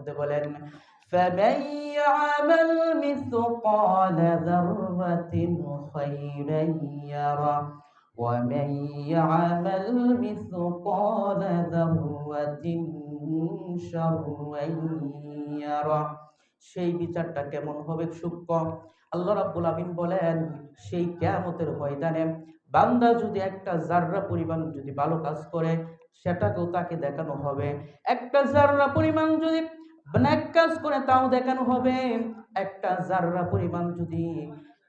মধ্যে বলেন فمن يعمل مثقال ذرة خيرا يره ومن يعمل مثقال ذرة شرا يره সেই বিচারটা কেমন হবে সূক্ষ্ম আল্লাহ রাব্বুল আমিন বলেন সেই কিয়ামতের ময়দানে বান্দা যদি একটা জাররা পরিমাণ যদি ভালো কাজ করে সেটাকেও তাকে দেখানো হবে একটা জাররা পরিমাণ যদি ব্ল্যাক কাজ করে তাও দেখানো হবে। একটা জাররা পরিমাণ যদি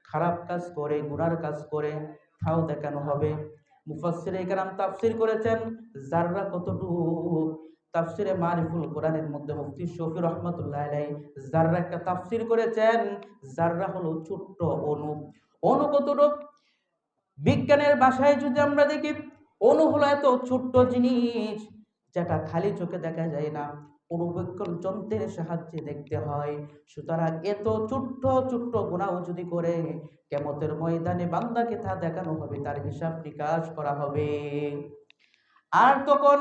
খারাপ কাজ করে, গুনার কাজ করে, তাও দেখানো হবে। মুফাসসির কেরাম তাফসির করেছেন জাররা কতটুকু তাফসিরে মারিফুল কোরআনের মধ্যে মুফতি শফি রহমতুল্লাহ আলাই জাররা একটা তাফসির করেছেন জাররা হলো ছোট্ট অণু অনু কতটুক? বিজ্ঞানের ভাষায় যদি আমরা দেখি, অনু হলো এত ছোট্ট জিনিস যেটা খালি চোখে দেখা যায় না। অনুবেক্ষণ যন্ত্রের সাহায্যে দেখতে হয়। সুতরাং এত ছোট্ট ছোট্ট গুণাও যদি করে, কেমতের ময়দানে বান্দাকে তা দেখানো হবে, তার হিসাব নিকাশ করা হবে। আর তখন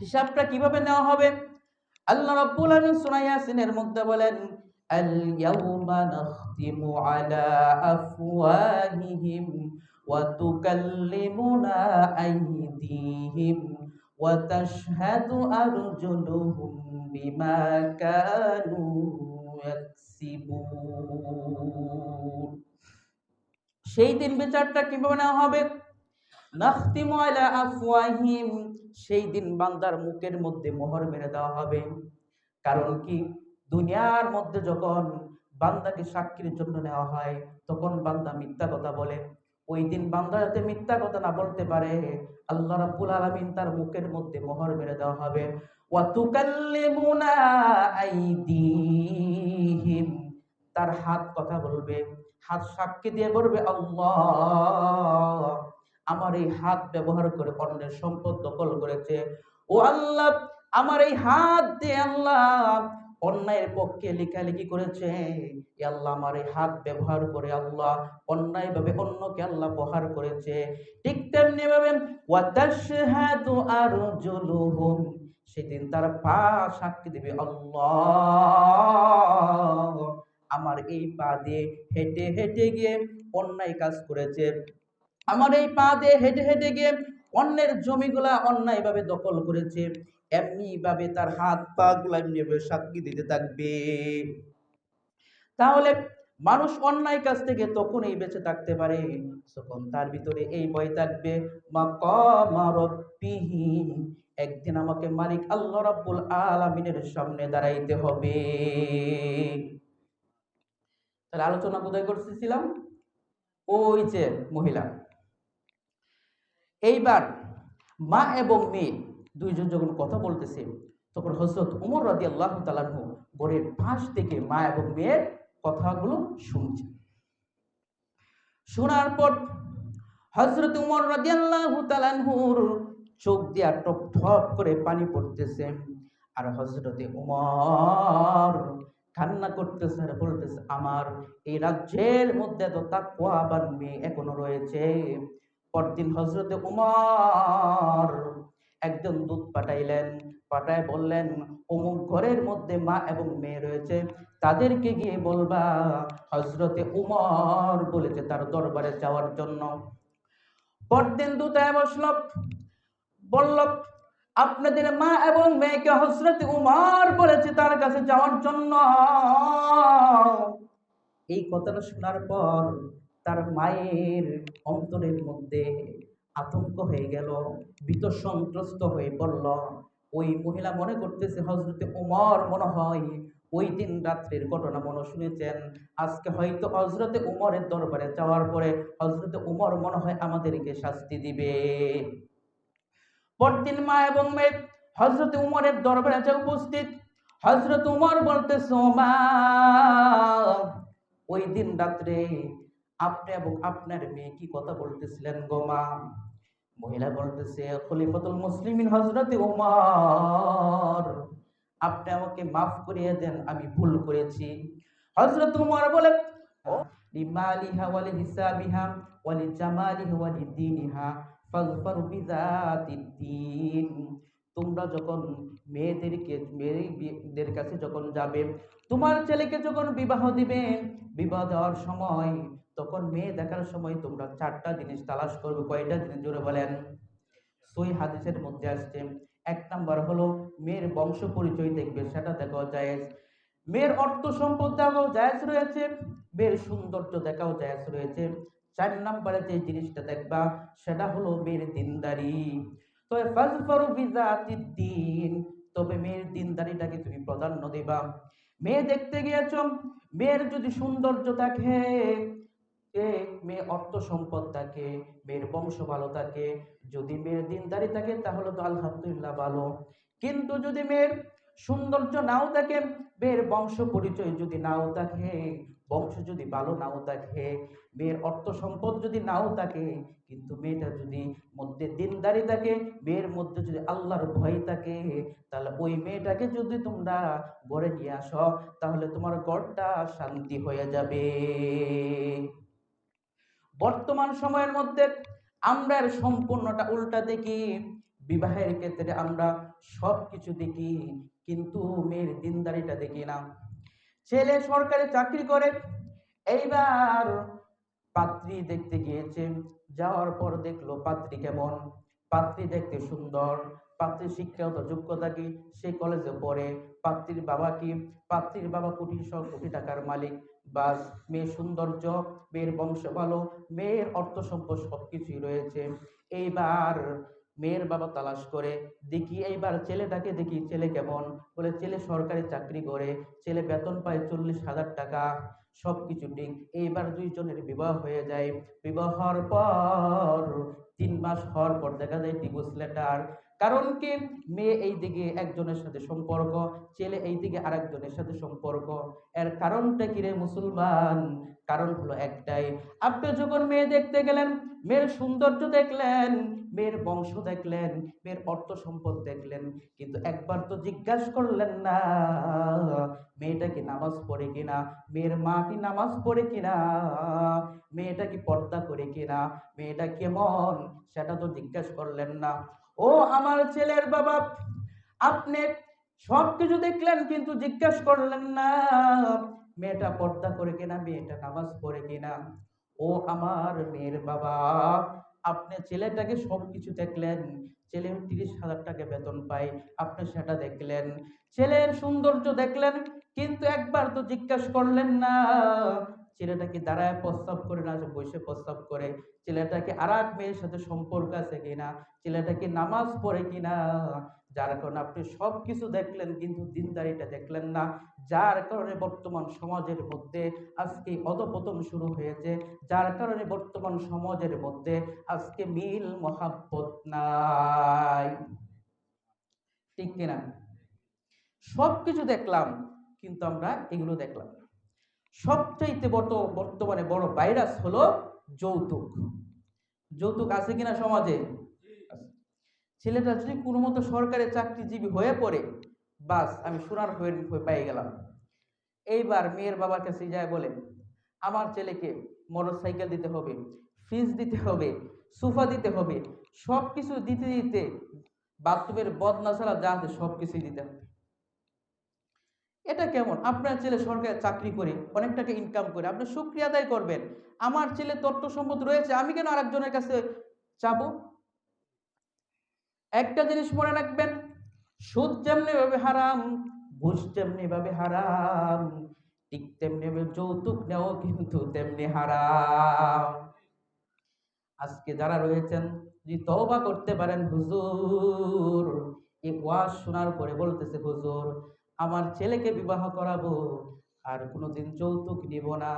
হিসাবটা কীভাবে নেওয়া হবে? আল্লাহ রাব্বুল আলামিন সূরা ইয়াসিনের মধ্যে বলেন, আল ইয়াউমা নাখতিমু আলা আফওয়াহিহিম ওয়া তাশহাদু আরজুলুহুম বিমা কানু ইয়াকসিবুন সেই দিন বিচারটা কীভাবে নেওয়া হবে? নাখতিমু আলা আফওয়াহিম সেই দিন বান্দার মুখের মধ্যে মোহর মেরে দেওয়া হবে। কারণ কি? দুনিয়ার মধ্যে যখন বান্দাকে সাক্ষীর জন্য নেওয়া হয়, তখন বান্দা মিথ্যা কথা বলে। ওই দিন বান্দা যাতে মিথ্যা কথা না বলতে পারে, আল্লাহ রাব্বুল আলামিন তার মুখের মধ্যে মোহর মেরে দেওয়া হবে। ওয়া তুকাল্লিমুনা আইদিহিম। তার হাত কথা বলবে, হাত সাক্ষী দিয়ে বলবে, আল্লাহ, আমার এই হাত ব্যবহার করে অন্যের সম্পদ দখল করেছে। ও আল্লাহ, আমার এই হাত দিয়ে আল্লাহ অন্যায়ের পক্ষে লেখালেখি করেছে। আল্লাহ আমার এই হাত ব্যবহার করে আল্লাহ অন্যায় ভাবে অন্যকে আল্লাহ প্রহার করেছে। ঠিক তেমনি ভাবে ওয়াতাশহাদু আরজুলুহুম, সেদিন তার পা সাক্ষী দেবে আল্লাহ। আমার এই পা দিয়ে হেঁটে হেঁটে গিয়ে অন্যায় কাজ করেছে। আমার এই পা দিয়ে হেঁটে হেঁটে গিয়ে অন্যের জমিগুলা অন্যায়ভাবে দখল করেছে এমনি ভাবে তার হাত পা গুলা এমনি ভাবে সাক্ষী দিতে থাকবে। তাহলে মানুষ অন্যায় কাছ থেকে তখনই বেঁচে থাকতে পারে যখন তার ভিতরে এই ভয় থাকবে একদিন আমাকে মালিক আল্লাহ রাব্বুল আলামিনের সামনে দাঁড়াইতে হবে। তাহলে আলোচনা কোথায় করতেছিলাম? ওই যে মহিলা। এইবার মা এবং মেয়ে দুইজন যখন কথা বলতেছে, তখন হজরত উমর রাজি আল্লাহ তালানহু ঘরের পাশ থেকে মা এবং মেয়ের কথাগুলো শুনছে। শোনার পর হজরত উমর রাজি আল্লাহ তালানহুর চোখ দিয়া টপ ঠপ করে পানি পড়তেছে আর হজরতে উমর কান্না করতেছে আর বলতেছে, আমার এই রাজ্যের মধ্যে তো তাকুয়াবান মেয়ে এখনও রয়েছে। পরদিন হজরতে উমর একজন দুধ পাঠাইলেন, পাঠায় বললেন, অমুক ঘরের মধ্যে মা এবং মেয়ে রয়েছে, তাদেরকে গিয়ে বলবা হজরতে উমর বলেছে তার দরবারে যাওয়ার জন্য। পরদিন দুটায় বসল, বলল, আপনাদের মা এবং মেয়েকে হজরত উমর বলেছে তার কাছে যাওয়ার জন্য। এই কথাটা শোনার পর তার মায়ের অন্তরের মধ্যে আতঙ্ক হয়ে গেল ভীত সন্ত্রস্ত হয়ে পড়ল। ওই মহিলা মনে করতেছে হজরতে উমর মনে হয় ওই দিন রাত্রের ঘটনা মনে শুনেছেন। আজকে হয়তো হজরতে উমরের দরবারে যাওয়ার পরে হজরতে উমর মনে হয় আমাদেরকে শাস্তি দিবে। পরদিন মা এবং মেয়ে হজরত উমরের দরবারে আছে উপস্থিত হজরত উমর বলতেছে মা ওই দিন রাত্রে আপনি এবং আপনার মেয়ে কি কথা বলতেছিলেন গো মা? মহিলা বলতেছে, খলিফাতুল মুসলিমিন হজরত উমর, আপনি আমাকে মাফ করিয়ে দেন, আমি ভুল করেছি। হজরত উমর বলে লিমালিহা ওয়ালি হিসাবিহা ওয়ালি জামালিহা ওয়ালি দীনিহা ফাজফার বিযাতিদ্দিন তোমরা যখন মেয়েদেরকে, মেয়েদের কাছে যখন যাবে, তোমার ছেলেকে যখন বিবাহ দিবে, বিবাহ দেওয়ার সময় তখন মেয়ে দেখার সময় তোমরা চারটা জিনিস তালাশ করবে, কয়টা জিনিস? জোরে বলেন। সই হাদিসের মধ্যে আসছে, এক নাম্বার হলো মেয়ের বংশ পরিচয় দেখবে, সেটা দেখাও জায়েজ। মেয়ের অর্থ সম্পদ দেখাও জায়েজ রয়েছে, মেয়ের সৌন্দর্য দেখাও জায়েজ রয়েছে। চার নাম্বারে যে জিনিসটা দেখবা, সেটা হলো মেয়ের দিনদারি। তবে ফাজফারু বিজাতিদ্দিন তবে মেয়ের দিনদারিটাকে তুমি প্রাধান্য দিবা। মেয়ে দেখতে গিয়েছ, মেয়ের যদি সৌন্দর্য থাকে এ মেয়ে অর্থ সম্পদ থাকে মেয়ের বংশ ভালো থাকে যদি মেয়ের দিনদারি থাকে তাহলে তো আলহামদুলিল্লাহ ভালো। কিন্তু যদি মেয়ের সৌন্দর্য নাও থাকে মেয়ের বংশ পরিচয় যদি নাও থাকে বংশ যদি ভালো নাও থাকে মেয়ের অর্থ সম্পদ যদি নাও থাকে কিন্তু মেয়েটা যদি মধ্যে দিনদারি থাকে মেয়ের মধ্যে যদি আল্লাহর ভয় থাকে তাহলে ওই মেয়েটাকে যদি তোমরা গড়ে নিয়ে আসো, তাহলে তোমার গড়টা শান্তি হয়ে যাবে। বর্তমান সময়ের মধ্যে আমরা এর সম্পূর্ণটা উল্টা দেখি। বিবাহের ক্ষেত্রে আমরা সব কিছু দেখি, কিন্তু মেয়ের দিনদারিটা দেখি না। ছেলে সরকারি চাকরি করে, এইবার পাত্রী দেখতে গিয়েছে, যাওয়ার পর দেখল পাত্রী কেমন? পাত্রী দেখতে সুন্দর, পাত্রীর শিক্ষাগত যোগ্যতা কি? সে কলেজে পড়ে, পাত্রীর বাবা কি? পাত্রীর বাবা কোটি শ কোটি টাকার মালিক। বাস, মেয়ের সৌন্দর্য, মেয়ের বংশ ভালো, মেয়ের অর্থ সম্পদ সব কিছুই রয়েছে। এইবার মেয়ের বাবা তালাশ করে, দেখি এইবার ছেলেটাকে দেখি, ছেলে কেমন? বলে, ছেলে সরকারি চাকরি করে, ছেলে বেতন পায় চল্লিশ হাজার টাকা সব কিছু ঠিক। এইবার দুইজনের বিবাহ হয়ে যায়। বিবাহ হওয়ার পর, তিন মাস হওয়ার পর দেখা যায় ডিভোর্স লেটার কারণ কি? মেয়ে এই দিকে একজনের সাথে সম্পর্ক, ছেলে এই দিকে আরেকজনের সাথে সম্পর্ক। এর কারণটা কি রে মুসলমান? কারণ হলো একটাই, আপনি যখন মেয়ে দেখতে গেলেন, মেয়ের সৌন্দর্য দেখলেন, মেয়ের বংশ দেখলেন, মেয়ের অর্থ সম্পদ দেখলেন, কিন্তু একবার তো জিজ্ঞাসা করলেন না, মেয়েটা কি নামাজ পড়ে কিনা? মেয়ের মা কি নামাজ পড়ে কিনা? মেয়েটা কি পর্দা করে কিনা? মেয়েটা কেমন? সেটা তো জিজ্ঞাসা করলেন না। ও আমার ছেলের বাবা, আপনি সব কিছু দেখলেন কিন্তু জিজ্ঞাসা করলেন না। মেয়েটা পর্দা করে কিনা, মেয়েটা নামাজ পড়ে কিনা? ও আমার মেয়ের বাবা, আপনি ছেলেটাকে সব কিছু দেখলেন, ছেলে তিরিশ হাজার টাকা বেতন পায়, আপনি সেটা দেখলেন। ছেলের সৌন্দর্য দেখলেন, কিন্তু একবার তো জিজ্ঞাসা করলেন না। ছেলেটা কি দাঁড়ায় প্রস্তাব করে না বসে প্রস্তাব করে, ছেলেটাকে আর এক মেয়ের সাথে সম্পর্ক আছে কিনা, ছেলেটাকে নামাজ পড়ে কিনা, যার কারণে আপনি সব কিছু দেখলেন কিন্তু দিনদারিটা দেখলেন না, যার কারণে বর্তমান সমাজের মধ্যে আজকে অধপতন শুরু হয়েছে, যার কারণে বর্তমান সমাজের মধ্যে আজকে মিল, মহাব্বত নাই। ঠিক কিনা? সব কিছু দেখলাম কিন্তু আমরা এগুলো দেখলাম সবচাইতে বড় বর্তমানে বড় ভাইরাস হলো যৌতুক। যৌতুক আছে কিনা সমাজে? ছেলেটা যদি কোনো মতো সরকারি চাকরিজীবী হয়ে পড়ে, বাস, আমি সোনার হয়ে পেয়ে গেলাম। এইবার মেয়ের বাবার কাছে যায় বলে, আমার ছেলেকে মোটর সাইকেল দিতে হবে ফ্রিজ দিতে হবে সোফা দিতে হবে সব কিছু দিতে দিতে বাথরুমের বদনা যা আছে সব কিছুই দিতে হবে। এটা কেমন? আপনার ছেলে সরকারি চাকরি করে অনেক টাকা ইনকাম করে, আপনি সুক্রিয়া আদায় করবেন। আমার ছেলে তথ্য সম্পদ রয়েছে, আমি কেন আরেকজনের কাছে চাবো একটা জিনিস মনে রাখবেন, সুদ যেমনি ভাবে হারাম, ঘুষ যেমনি ভাবে হারাম, ঠিক তেমনি যৌতুক নেওয়া কিন্তু তেমনি হারাম। আজকে যারা রয়েছেন, যদি তওবা করতে পারেন হুজুর, এই ওয়াজ শোনার পরে বলতেছে হুজুর আমার ছেলেকে বিবাহ করাবো। আর কোনোদিন যৌতুক নিব না।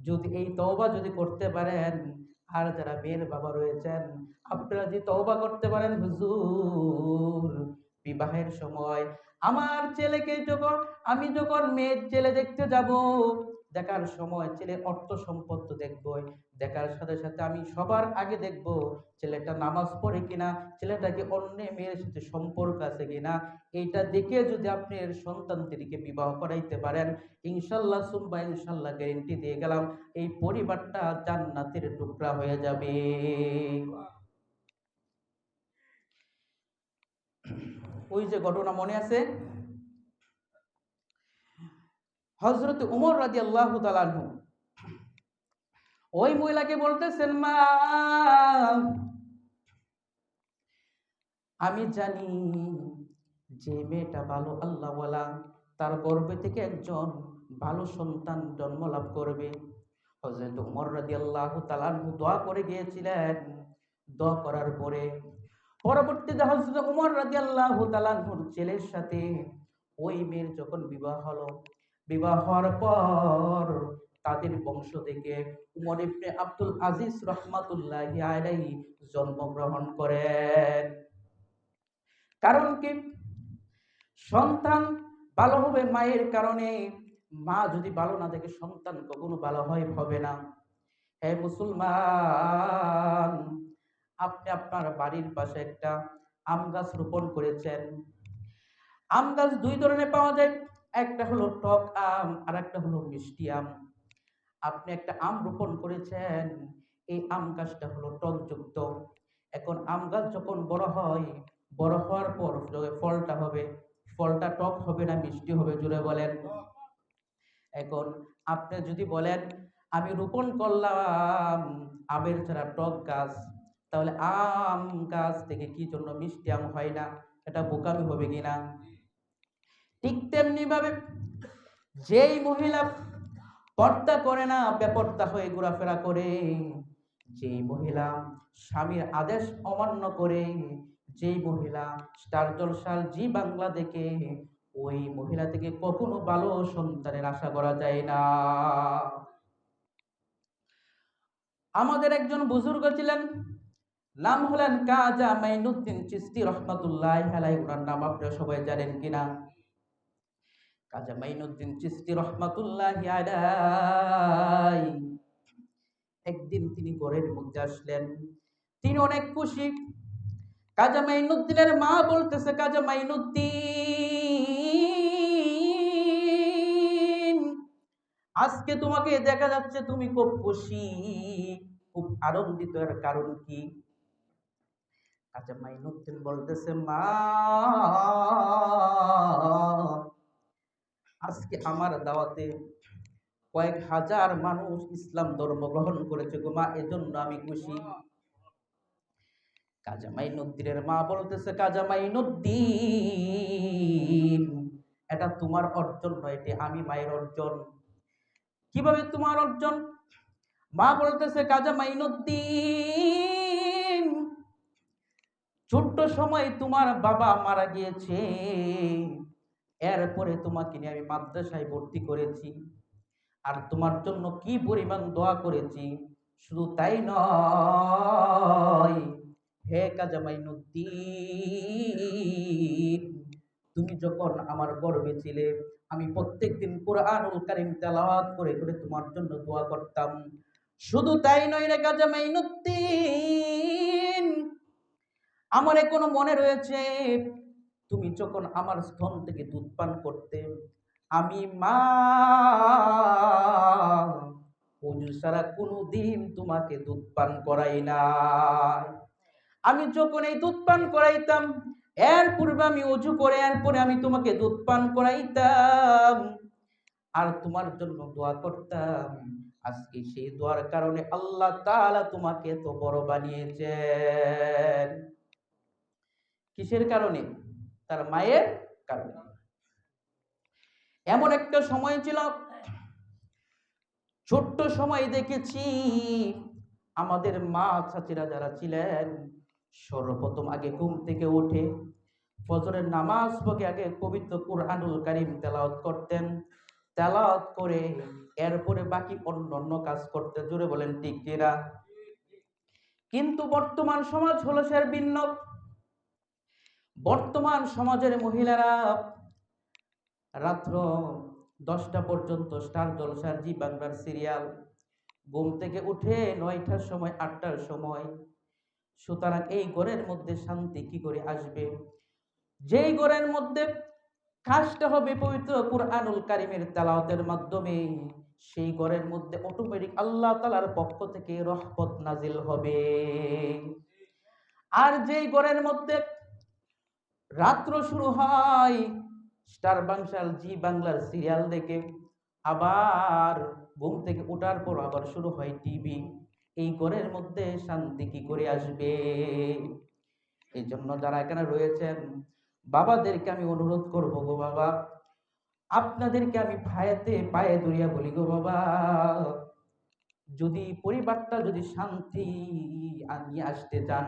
যদি এই তওবা যদি করতে পারেন, আর যারা মেয়ের বাবা রয়েছেন, আপনারা যদি তওবা করতে পারেন, হুজুর, বিবাহের সময় আমার ছেলেকে যখন, আমি যখন মেয়ের ছেলে দেখতে যাব দেখার সময় ছেলের অর্থ সম্পদ তো দেখবই। দেখার সাথে সাথে আমি সবার আগে দেখব ছেলেটা নামাজ পড়ে কিনা, ছেলেটাকে অন্য মেয়ের সাথে সম্পর্ক আছে কিনা। এইটা দেখে যদি আপনি এর সন্তানদেরকে বিবাহ করাইতে পারেন, ইনশাল্লাহ সুম্বা ইনশাল্লাহ গ্যারেন্টি দিয়ে গেলাম, এই পরিবারটা জান্নাতের টুকরা হয়ে যাবে। ওই যে ঘটনা মনে আছে? হজরত উমর রাজি আল্লাহ তালানহু ওই মহিলাকে বলতেছেন, মা, আমি জানি যে মেয়েটা ভালো আল্লাহ বলা তার গর্ভে থেকে একজন ভালো সন্তান জন্ম লাভ করবে। হজরত উমর রাজি আল্লাহ তালানহু দোয়া করে গিয়েছিলেন। দোয়া করার পরে পরবর্তীতে হজরত উমর রাজি আল্লাহ তালানহুর ছেলের সাথে ওই মেয়ের যখন বিবাহ হলো বিবাহ হওয়ার পর তাদের বংশ থেকে উমর ইবনে আব্দুল আজিজ রহমাতুল্লাহ আলাইহি জন্মগ্রহণ করেন কারণ কি? সন্তান ভালো হবে মায়ের কারণে। মা যদি ভালো না থাকে, সন্তান কখনো ভালো হয়, হবে না। হে মুসলমান, আপনি আপনার বাড়ির পাশে একটা আম গাছ রোপণ করেছেন। আম গাছ দুই ধরনের পাওয়া যায়। একটা হলো টক আম আর একটা হলো মিষ্টি আম। আপনি একটা আম রোপণ করেছেন, এই আম গাছটা হলো টকযুক্ত। এখন আম গাছ যখন বড় হয়, বড় হওয়ার পর ফলটা হবে, ফলটা টক হবে না, মিষ্টি হবে জুড়ে বলেন। এখন আপনি যদি বলেন, আমি রোপণ করলাম আমের ছাড়া টক গাছ তাহলে আম গাছ থেকে কি জন্য মিষ্টি আম হয় না? এটা বোকামি হবে কিনা ঠিক তেমনি ভাবে যেই মহিলা পর্দা করে না, বেপর্দা হয়ে ঘোরাফেরা করে, যেই মহিলা স্বামীর আদেশ অমান্য করে, যেই মহিলা স্টার জলসাল জি বাংলা দেখে, ওই মহিলা থেকে কখনো ভালো সন্তানের আশা করা যায় না। আমাদের একজন বুজুর্গ ছিলেন, নাম হলেন কাজা মাইনুদ্দিন চিস্তি রহমতুল্লাহ আলাই ওনার নাম আপনারা সবাই জানেন কিনা? কাজা মাইনুদ্দিন চিস্তি রহমাতুল্লাহ একদিন তিনি ঘরের মধ্যে আসলেন। তিনি অনেক খুশি। কাজা মাইনুদ্দিনের মা বলতেছে, কাজা মাইনুদ্দিন, আজকে তোমাকে দেখা যাচ্ছে তুমি খুব খুশি। খুব আনন্দিত এর কারণ কি? কাজা মাইনুদ্দিন বলতেছে, মা আজকে আমার দাওয়াতে কয়েক হাজার মানুষ ইসলাম ধর্ম গ্রহণ করেছে গো মা, এজন্য আমি খুশি। কাজা মাইনুদ্দিনের মা বলতেছে কাজা মাইনুদ্দিন এটা তোমার অর্জন নয়, এটি আমি মায়ের অর্জন। কীভাবে তোমার অর্জন? মা বলতেছে কাজা মাইনুদ্দিন ছোট্ট সময় তোমার বাবা মারা গিয়েছে। এরপরে তোমাকে নিয়ে আমি মাদ্রাসায় ভর্তি করেছি। আর তোমার জন্য কি পরিমাণ দোয়া করেছি? শুধু তাই নয়, হে কাজামাইনুদ্দিন তুমি যখন আমার গর্বে ছিলে, আমি প্রত্যেকদিন কোরআনুল কারিম তেলাওয়াত করে করে তোমার জন্য দোয়া করতাম। শুধু তাই নয় রে কাজামাইনুদ্দিন আমার কোনো মনে রয়েছে তুমি যখন আমার স্তন থেকে দুধ পান করতে, আমি মা, অজু ছাড়া কোনোদিন তোমাকে দুধ পান করাই না আমি যখন এই দুধ পান করাইতাম, এর পূর্বে আমি অজু করে এরপরে আমি তোমাকে দুধ পান করাইতাম। আর তোমার জন্য দোয়া করতাম। আজকে সেই দোয়ার কারণে আল্লাহ তাআলা তোমাকে এত বড় বানিয়েছেন। কিসের কারণে? তার মায়ের কারণে এমন একটা সময় ছিল, ছোট্ট সময় দেখেছি, আমাদের মা চাচিরা যারা ছিলেন, সর্বপ্রথম আগে ঘুম থেকে উঠে ফজরের নামাজ পড়ে আগে পবিত্র কুরআনুল কারীম তেলাওয়াত করতেন। তেলাওয়াত করে এরপরে বাকি অন্য অন্য কাজ করতে জুড়ে বলেন কিনা? কিন্তু বর্তমান সমাজ হলো সে ভিন্ন। বর্তমান সমাজের মহিলারা রাত্র দশটা পর্যন্ত স্টার জলসার জি বাংলার সিরিয়াল, ঘুম থেকে উঠে নয়টার সময়, আটটার সময়। সুতরাং এই ঘরের মধ্যে শান্তি কি করে আসবে? যেই ঘরের মধ্যে কাজটা হবে পবিত্র কুরআনুল কারিমের তেলাওয়াতের মাধ্যমে, সেই ঘরের মধ্যে অটোমেটিক আল্লাহ তালার পক্ষ থেকে রহমত নাজিল হবে। আর যেই ঘরের মধ্যে রাত্র শুরু হয়। স্টার বাংশাল জি বাংলার সিরিয়াল দেখে। আবার ঘুম থেকে ওঠার পর আবার শুরু হয় টিভি। এই ঘরের মধ্যে শান্তি কি করে আসবে? এই জন্য যারা এখানে রয়েছেন, বাবাদেরকে আমি অনুরোধ করব গো বাবা। আপনাদেরকে আমি ভাইতে পায়ে ধরিয়া বলি গো বাবা, যদি পরিবারটা যদি শান্তি নিয়ে আসতে চান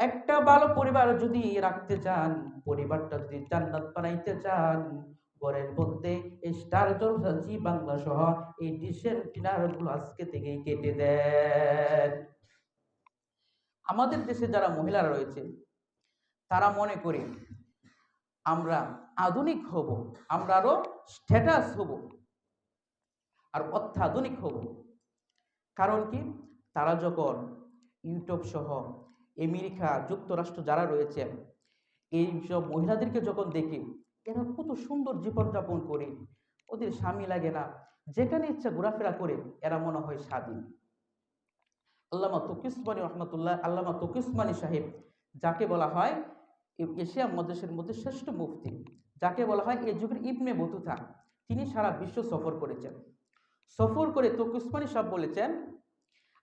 একটা ভালো পরিবার যদি রাখতে চান, পরিবারটা যদি জান্নাত বানাইতে চান, ঘরের মধ্যে এই স্টার জলসা জি বাংলা সহ এই ডিসেন টিনারগুলো আজকে থেকেই কেটে দেন। আমাদের দেশে যারা মহিলারা রয়েছে, তারা মনে করে, আমরা আধুনিক হব, আমরা আরও স্ট্যাটাস হব, আর অত্যাধুনিক হব। কারণ কি? তারা যখন ইউটিউব সহ আমেরিকা, যুক্তরাষ্ট্র যারা রয়েছে এই সব মহিলাদেরকে যখন দেখি, এরা কত সুন্দর জীবনযাপন করে, ওদের স্বামী লাগে না, যেখানে ইচ্ছা ঘোরাফেরা করে, এরা মনে হয় স্বাধীন। আল্লামা তকিসমানি রহমতুল্লাহ, আল্লামা তকিসমানি সাহেব, যাকে বলা হয় এশিয়া মহাদেশের মধ্যে শ্রেষ্ঠ মুফতি, যাকে বলা হয় এই যুগের ইবনে বতুতা, তিনি সারা বিশ্ব সফর করেছেন। সফর করে তকিসমানি সাহেব বলেছেন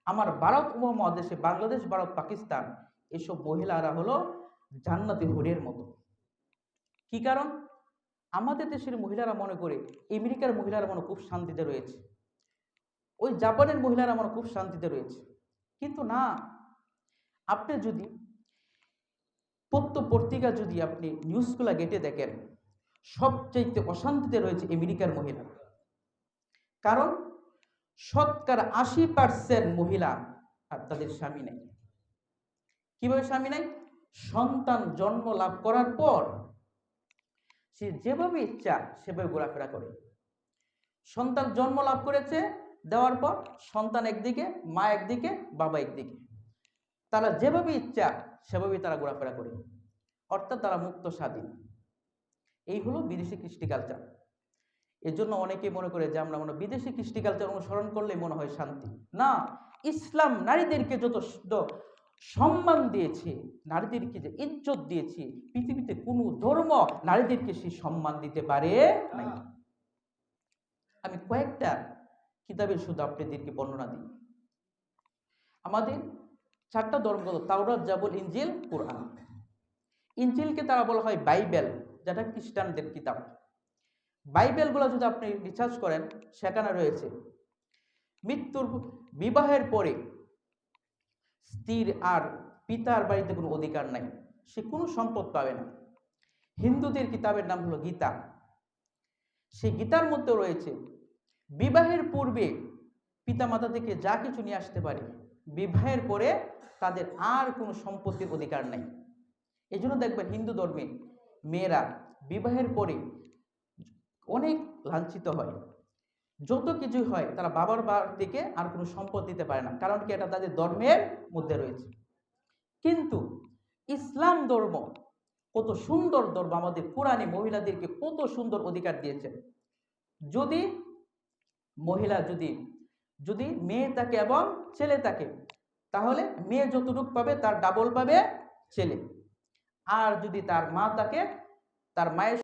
আমার ভারত উপমহাদেশে বাংলাদেশ ভারত পাকিস্তান, এসব মহিলারা হলো জান্নাতি হরির মতো। কি কারণ? আমাদের দেশের মহিলারা মনে করে আমেরিকার মহিলারা মনে খুব শান্তিতে রয়েছে। ওই জাপানের মহিলারা মনে খুব শান্তিতে রয়েছে। কিন্তু না, আপনি যদি প্রত্যেক পত্রিকা যদি আপনি নিউজগুলো গেটে দেখেন, সবচাইতে অশান্তিতে রয়েছে আমেরিকার মহিলা কারণ শতকরা আশি পার্সেন্ট মহিলা আর তাদের স্বামী নেই। কীভাবে স্বামী নাই? সন্তান জন্ম লাভ করার পর সে যেভাবে ইচ্ছা সেভাবে ঘোরাফেরা করে। সন্তান জন্ম লাভ করেছে, দেওয়ার পর সন্তান একদিকে, মা একদিকে, বাবা একদিকে। তারা যেভাবে ইচ্ছা সেভাবেই তারা ঘোরাফেরা করে। অর্থাৎ তারা মুক্ত স্বাধীন। এই হলো বিদেশি কৃষ্টি কালচার এর জন্য অনেকে মনে করে যে আমরা মনে বিদেশি কৃষ্টি কালচার অনুসরণ করলে মনে হয় শান্তি। না, ইসলাম নারীদেরকে যত সম্মান দিয়েছে, নারীদেরকে যে ইজ্জত দিয়েছে, পৃথিবীতে কোনো ধর্ম নারীদেরকে সে সম্মান দিতে পারে নাই। আমি কয়েকটা কিতাবের শুধু আপনাদেরকে বর্ণনা দিই। আমাদের চারটা ধর্মগত তাওরাত, জাবুল ইঞ্জিল কোরআন। ইঞ্জিলকে তারা বলা হয় বাইবেল, যেটা খ্রিস্টানদের কিতাব। বাইবেলগুলো যদি আপনি রিসার্চ করেন, সেখানে রয়েছে, মৃত্যুর বিবাহের পরে স্ত্রীর আর পিতার বাড়িতে কোনো অধিকার নাই। সে কোনো সম্পদ পাবে না। হিন্দুদের কিতাবের নাম হলো গীতা। সেই গীতার মধ্যে রয়েছে, বিবাহের পূর্বে পিতামাতা থেকে যা কিছু নিয়ে আসতে পারে, বিবাহের পরে তাদের আর কোনো সম্পত্তির অধিকার নাই। এই জন্য দেখবেন হিন্দু ধর্মে মেয়েরা বিবাহের পরে অনেক লাঞ্ছিত হয়। যত কিছু হয়, তারা বাবার বার থেকে আর কোনো সম্পদ দিতে পারে না। কারণ কি? এটা তাদের ধর্মের মধ্যে রয়েছে। কিন্তু ইসলাম ধর্ম কত সুন্দর ধর্ম আমাদের কোরআনে মহিলাদেরকে কত সুন্দর অধিকার দিয়েছে। যদি মহিলা, যদি যদি মেয়ে থাকে এবং ছেলে থাকে, তাহলে মেয়ে যতটুকু পাবে, তার ডাবল পাবে ছেলে। আর যদি তার মা থাকে, তার মায়ের